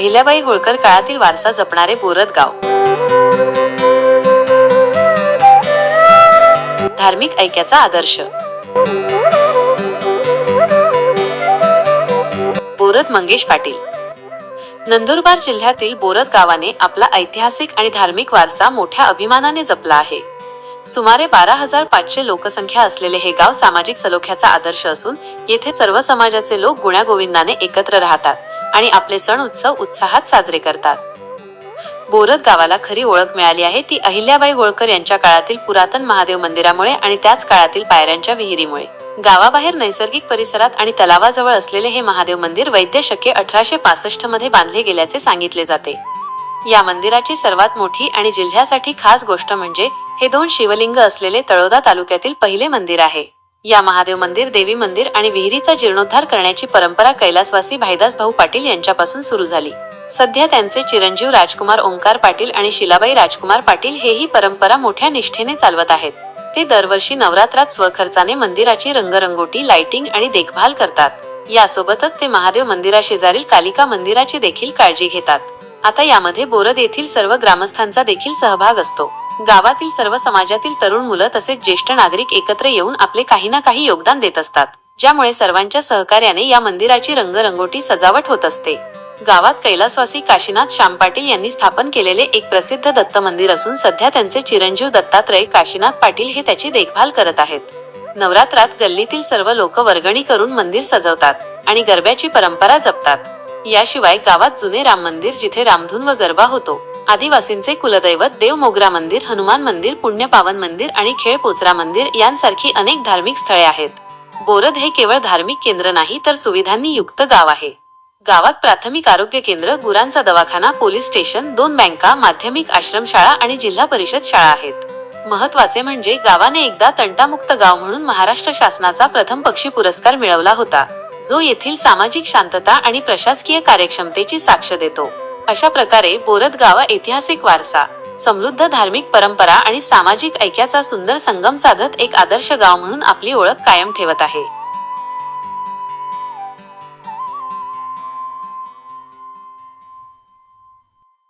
अहिल्याबाई होळकर काळातील वारसा जपणारे बोरद गाव. धार्मिक ऐक्याचा आदर्श. बोरद मंगेश पाटील. नंदुरबार जिल्ह्यातील बोरद गावाने आपला ऐतिहासिक आणि धार्मिक वारसा मोठ्या अभिमानाने जपला आहे. सुमारे बारा हजार पाचशे लोकसंख्या असलेले हे गाव सामाजिक सलोख्याचा आदर्श असून येथे सर्व समाजाचे लोक गुण्यागोविंदाने एकत्र राहतात. आणि आपले सण उत्सव उत्साहात साजरे करतात. बोरद गावाला खरी ओळख मिळाली आहे ती अहिल्याबाई होळकर यांच्या काळातील पुरातन महादेव मंदिरामुळे आणि त्याच काळातील पायऱ्यांच्या विहिरीमुळे. गावाबाहेर नैसर्गिक परिसरात आणि तलावाजवळ असलेले हे महादेव मंदिर वैद्य शके अठराशे पासष्टमध्ये बांधले गेल्याचे सांगितले जाते. या मंदिराची सर्वात मोठी आणि जिल्ह्यासाठी खास गोष्ट म्हणजे हे दोन शिवलिंग असलेले तळोदा तालुक्यातील पहिले मंदिर आहे. या महादेव मंदिर देवी मंदिर आणि विहिरीचा जीर्णोद्धार करण्याची परंपरा कैलासवासी भाईदास भाऊ पाटील यांच्यापासून सुरू झाली. सध्या त्यांचे चिरंजीव राजकुमार ओंकार पाटील आणि शिलाबाई राजकुमार पाटील हेही परंपरा मोठ्या निष्ठेने चालवत आहेत. ते दरवर्षी नवरात्रात स्वखर्चाने मंदिराची रंगरंगोटी लाइटिंग आणि देखभाल करतात. यासोबतच ते महादेव मंदिराशेजारील कालिका मंदिराची देखील काळजी घेतात. आता यामध्ये बोरद येथील सर्व ग्रामस्थांचा देखील सहभाग असतो. गावातील सर्व समाजातील तरुण मुलं तसेच ज्येष्ठ नागरिक एकत्र येऊन आपले काही ना काही योगदान देत असतात. ज्यामुळे सर्वांच्या सहकार्याने या मंदिराची रंगरंगोटी सजावट होत असते. गावात कैलासवासी काशीनाथ श्याम पाटील यांनी स्थापन केलेले एक प्रसिद्ध दत्त मंदिर असून सध्या त्यांचे चिरंजीव दत्तात्रय काशीनाथ पाटील हे त्याची देखभाल करत आहेत. नवरात्रात गल्लीतील सर्व लोक वर्गणी करून मंदिर सजवतात आणि गरब्याची परंपरा जपतात. याशिवाय गावात जुने राम मंदिर जिथे रामधून व गरबा होतो आदिवासींचे कुलदैवत देव मोगरा मंदिर हनुमान मंदिर पुण्यपावन मंदिर आणि खेळ पोचरा मंदिर यांसारखी अनेक धार्मिक स्थळे आहेत. बोरद हे केवळ धार्मिक केंद्र नाही तर सुविधांनी युक्त गाव आहे. गावात प्राथमिक आरोग्य केंद्र गुरांचा दवाखाना पोलीस स्टेशन दोन बँका माध्यमिक आश्रमशाळा आणि जिल्हा परिषद शाळा आहेत. महत्त्वाचे म्हणजे गावाने एकदा तंटामुक्त गाव म्हणून महाराष्ट्र शासनाचा प्रथम पक्षी पुरस्कार मिळवला होता जो येथील सामाजिक शांतता आणि प्रशासकीय कार्यक्षमतेची साक्ष देतो. अशा प्रकारे बोरदगाव ऐतिहासिक वारसा समृद्ध धार्मिक परंपरा आणि सामाजिक ऐक्याचा सुंदर संगम साधत एक आदर्श गाव म्हणून आपली ओळख कायम ठेवत आहे.